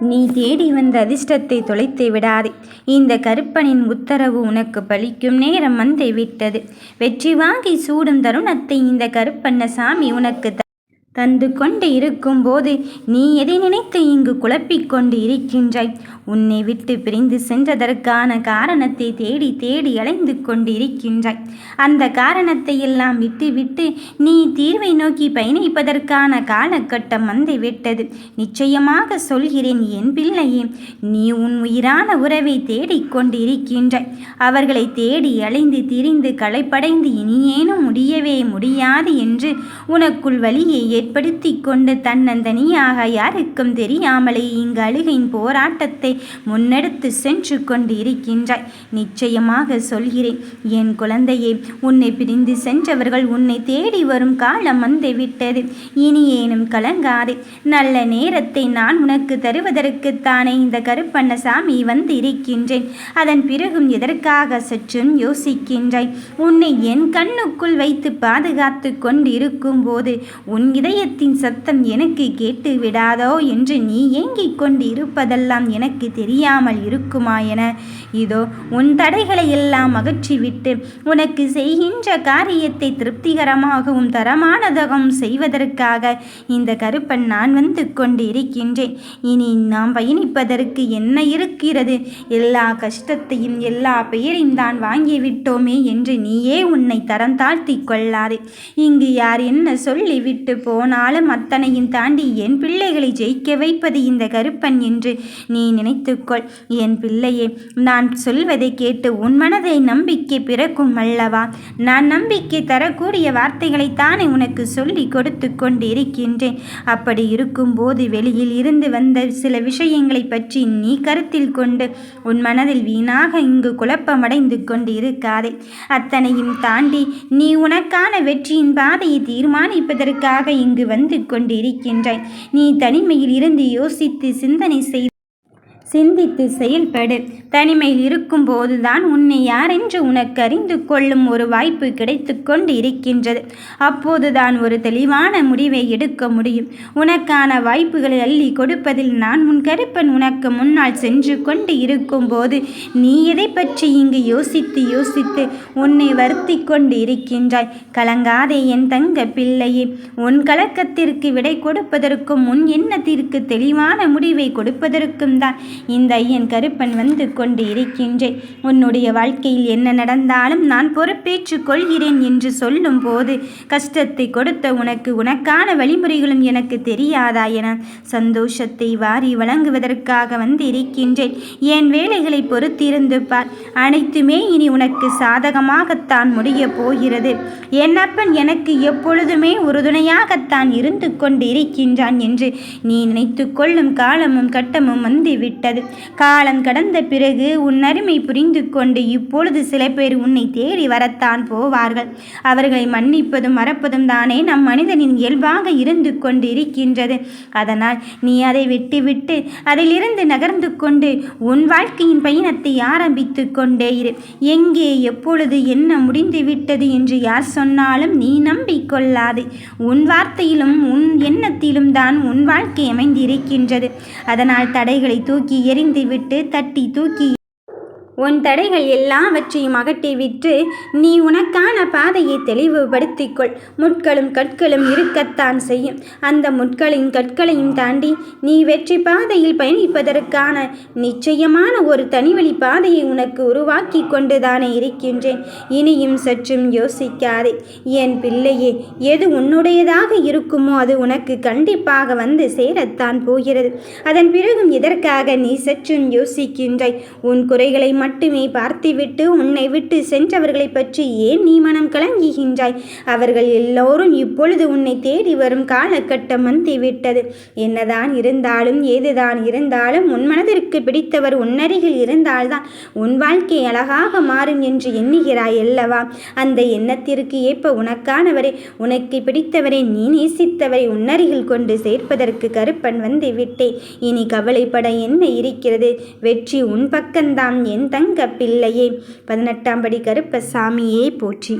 நீ தேடி வந்த அதிர்ஷ்டத்தை தொலைத்து விடாதே. இந்த கருப்பனின் உத்தரவு உனக்கு பலிக்கும் நேரம் வந்து விட்டது வெற்றி வாங்கி சூடும் தருணத்தை இந்த கருப்பண்ணசாமி உனக்கு தந்து கொண்டு இருக்கும்போது நீ எதை நினைத்து இங்கு குழப்பிக் கொண்டு இருக்கின்றாய்? உன்னை விட்டு பிரிந்து சென்றதற்கான காரணத்தை தேடி தேடி அலைந்து கொண்டு இருக்கின்றாய். அந்த காரணத்தை எல்லாம் விட்டுவிட்டு நீ தீர்வை நோக்கி பயணிப்பதற்கான காலகட்டம் வந்து விட்டது நிச்சயமாக சொல்கிறேன் என் பிள்ளையே நீ உன் உயிரான உறவை தேடிக்கொண்டு இருக்கின்றாய். அவர்களை தேடி அலைந்து திரிந்து களைப்படைந்து இனியேனும் முடியவே முடியாது என்று உனக்குள் வழியை ஏற்படுத்தி கொண்டு தன்னந்தனியாக யாருக்கும் தெரியாமலே இங்கு அழுகையின் போராட்டத்தை முன்னெடுத்து சென்று கொண்டு இருக்கின்றாய் நிச்சயமாக சொல்கிறேன் என் குழந்தையே உன்னை பிரிந்து சென்றவர்கள் உன்னை தேடி வரும் காலம் வந்து விட்டது ஏனும் கலங்காதே. நல்ல நேரத்தை நான் உனக்கு தருவதற்குத்தானே இந்த கருப்பண்ணசாமி வந்து இருக்கின்றேன் அதன் பிறகும் எதற்காக சற்றும் யோசிக்கின்றாய். உன்னை என் கண்ணுக்குள் வைத்து பாதுகாத்து கொண்டு இருக்கும்போது உன் இதயத்தின் சத்தம் எனக்கு கேட்டு விடாதோ என்று நீ ஏங்கிக் கொண்டு இருப்பதெல்லாம் எனக்கு தெரியாமல் இருக்குமா என. இதோ உன் தடைகளை எல்லாம் அகற்றிவிட்டு உனக்கு செய்கின்ற காரியத்தை திருப்திகரமாகவும் தரமானதாகவும் செய்வதற்காக இந்த கருப்பன் நான் வந்து கொண்டு இருக்கின்றேன் இனி நாம் பயணிப்பதற்கு என்ன இருக்கிறது? எல்லா கஷ்டத்தையும் எல்லா பெயரையும் தான் வாங்கிவிட்டோமே என்று நீயே உன்னை தரம் தாழ்த்தி கொள்ளாதே. இங்கு யார் என்ன சொல்லிவிட்டு போ போனாலும் அத்தனையும் தாண்டி என் பிள்ளைகளை ஜெயிக்க வைப்பது இந்த கருப்பன் என்று நீ நினைத்துக்கொள். என் பிள்ளையே நான் சொல்வதை கேட்டு உன் மனதை நம்பிக்கை பிறக்கும் அல்லவா? நான் நம்பிக்கை தரக்கூடிய வார்த்தைகளைத்தானே உனக்கு சொல்லி கொடுத்து கொண்டு இருக்கின்றேன் அப்படி இருக்கும்போது வெளியில் இருந்து வந்த சில விஷயங்களை பற்றி நீ கருத்தில் கொண்டு உன் மனதில் வீணாக இங்கு குழப்பமடைந்து கொண்டு இருக்காதே அத்தனையும் தாண்டி நீ உனக்கான வெற்றியின் பாதையை தீர்மானிப்பதற்காக இங்கு வந்து கொண்டிருக்கின்றாய். நீ தனிமையில் இருந்து யோசித்து சிந்தனை செய் சிந்தித்து செயல்படு. தனிமையில் இருக்கும்போதுதான் உன்னை யாரென்று உனக்கு அறிந்து கொள்ளும் ஒரு வாய்ப்பு கிடைத்து கொண்டு இருக்கின்றது அப்போதுதான் ஒரு தெளிவான முடிவை எடுக்க முடியும். உனக்கான வாய்ப்புகளை அள்ளி கொடுப்பதில் நான் உன் கருப்பன் உனக்கு முன்னால் சென்று கொண்டு இருக்கும்போது நீ எதை பற்றி இங்கு யோசித்து யோசித்து உன்னை வருத்தி கொண்டு இருக்கின்றாய் கலங்காதே என் தங்க பிள்ளையே. உன் கலக்கத்திற்கு விடை கொடுப்பதற்கும் உன் எண்ணத்திற்கு தெளிவான முடிவை கொடுப்பதற்கும் தான் இந்த ஐயன் கருப்பன் வந்து கொண்டு இருக்கின்றேன். உன்னுடைய வாழ்க்கையில் என்ன நடந்தாலும் நான் பொறுப்பேற்றுக் கொள்கிறேன் என்று சொல்லும் போது கஷ்டத்தை கொடுத்த உனக்கு உனக்கான வழிமுறைகளும் எனக்கு தெரியாதா என சந்தோஷத்தை வாரி வழங்குவதற்காக வந்து இருக்கின்றேன். என் வேலைகளை பொறுத்திருந்து பார். அனைத்துமே இனி உனக்கு சாதகமாகத்தான் முடியப் போகிறது. என் அப்பன் எனக்கு எப்பொழுதுமே உறுதுணையாகத்தான் இருந்து கொண்டு இருக்கின்றான் என்று நீ நினைத்து கொள்ளும் காலமும் கட்டமும் வந்து விட்டது காலம் கடந்த பிறகு உன் அருமை புரிந்து கொண்டு இப்பொழுது சில பேர் உன்னை தேடி வரத்தான் போவார்கள். அவர்களை மன்னிப்பதும் மறப்பதும் தானே நம் மனிதனின் இயல்பாக இருந்து கொண்டு இருக்கின்றது அதனால் நீ அதை விட்டுவிட்டு அதிலிருந்து நகர்ந்து கொண்டு உன் வாழ்க்கையின் பயணத்தை ஆரம்பித்து கொண்டே இரு. எங்கே எப்பொழுது என்ன முடிந்து விட்டது என்று யார் சொன்னாலும் நீ நம்பிக்கொள்ளாது. உன் வார்த்தையிலும் உன் எண்ணத்திலும் தான் உன் வாழ்க்கை அமைந்திருக்கின்றது. அதனால் தடைகளை தூக்கி எறிந்துவிட்டு தட்டி தூக்கி உன் தடைகள் எல்லாவற்றையும் அகற்றிவிட்டு நீ உனக்கான பாதையை தெளிவுபடுத்திக்கொள். முட்களும் கற்களும் இருக்கத்தான் செய்யும். அந்த முட்களின் கற்களையும் தாண்டி நீ வெற்றி பாதையில் பயணிப்பதற்கான நிச்சயமான ஒரு தனிவழி பாதையை உனக்கு உருவாக்கி கொண்டுதானே இருக்கின்றேன். இனியும் சற்றும் யோசிக்காதே. என் பிள்ளையே எது உன்னுடையதாக இருக்குமோ அது உனக்கு கண்டிப்பாக வந்து சேரத்தான் போகிறது. அதன் பிறகும் இதற்காக நீ சற்றும் யோசிக்கின்றாய்? உன் குறைகளை மட்டுமே பார்த்துவிட்டு உன்னை விட்டு சென்றவர்களை பற்றி ஏன் நீ மனம் கலங்குகின்றாய்? அவர்கள் எல்லோரும் இப்பொழுது உன்னை தேடி வரும் காலகட்டம் வந்துவிட்டது. என்னதான் இருந்தாலும் ஏதுதான் இருந்தாலும் உன் மனதிற்கு பிடித்தவர் உன்னருகில் இருந்தால்தான் உன் வாழ்க்கை அழகாக மாறும் என்று எண்ணுகிறாய் அல்லவா? அந்த எண்ணத்திற்கு ஏற்ப உனக்கானவரை உனக்கு பிடித்தவரை நீ நேசித்தவரை உன்னருகில் கொண்டு சேர்ப்பதற்கு கருப்பன் வந்து விட்டேன் இனி கவலைப்பட என்ன இருக்கிறது? வெற்றி உன் பக்கம்தான் என் தங்க பிள்ளையே பதினெட்டாம் படி கருப்பசாமியே போற்றி.